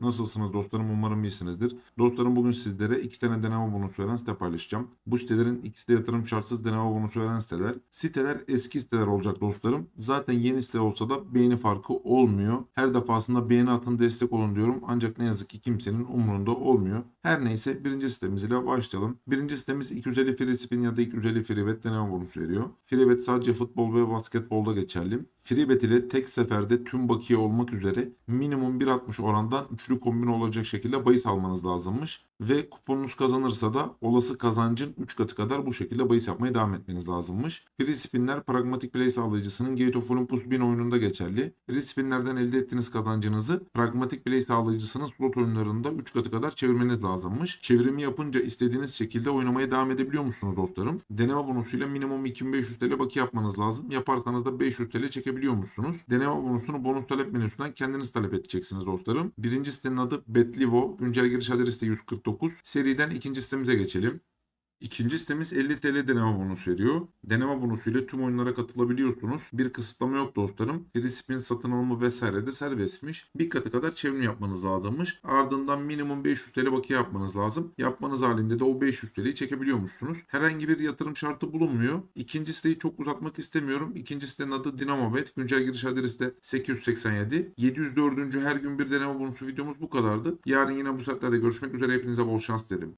Nasılsınız dostlarım? Umarım iyisinizdir. Dostlarım bugün sizlere iki tane deneme bonusu veren site paylaşacağım. Bu sitelerin ikisi de yatırım şartsız deneme bonusu veren siteler. Siteler eski siteler olacak dostlarım. Zaten yeni site olsa da beğeni farkı olmuyor. Her defasında beğeni atın destek olun diyorum. Ancak ne yazık ki kimsenin umurunda olmuyor. Her neyse birinci sitemiz ile başlayalım. Birinci sitemiz 250 free spin ya da 250 free bet deneme bonusu veriyor. Free bet sadece futbol ve basketbolda geçerli. Freebet ile tek seferde tüm bakiye olmak üzere minimum 1.60 orandan üçlü kombin olacak şekilde bahis almanız lazımmış. Ve kuponunuz kazanırsa da olası kazancın 3 katı kadar bu şekilde bahis yapmaya devam etmeniz lazımmış. Free spinler pragmatik play sağlayıcısının Gate of Olympus 1000 oyununda geçerli. Free spinlerden elde ettiğiniz kazancınızı pragmatik play sağlayıcısının slot oyunlarında 3 katı kadar çevirmeniz lazımmış. Çevrimi yapınca istediğiniz şekilde oynamaya devam edebiliyor musunuz dostlarım? Deneme bonusuyla minimum 2500 TL bakiye yapmanız lazım. Yaparsanız da 500 TL çekebiliyor musunuz? Deneme bonusunu bonus talep menüsünden kendiniz talep edeceksiniz dostlarım. Birinci sitenin adı Betlivo. Güncel giriş adresi de 149. Seriden ikinci sitemize geçelim. İkinci sitemiz 50 TL deneme bonusu veriyor. Deneme bonusuyla tüm oyunlara katılabiliyorsunuz. Bir kısıtlama yok dostlarım. Free spin satın alımı vesaire de serbestmiş. Bir katı kadar çevrim yapmanız lazımmış. Ardından minimum 500 TL bakiye yapmanız lazım. Yapmanız halinde de o 500 TL'yi çekebiliyormuşsunuz. Herhangi bir yatırım şartı bulunmuyor. İkinci siteyi çok uzatmak istemiyorum. İkinci sitenin adı Dinamobet. Güncel giriş adresi de 887. 704. her gün bir deneme bonusu videomuz bu kadardı. Yarın yine bu saatlerde görüşmek üzere. Hepinize bol şans dilerim.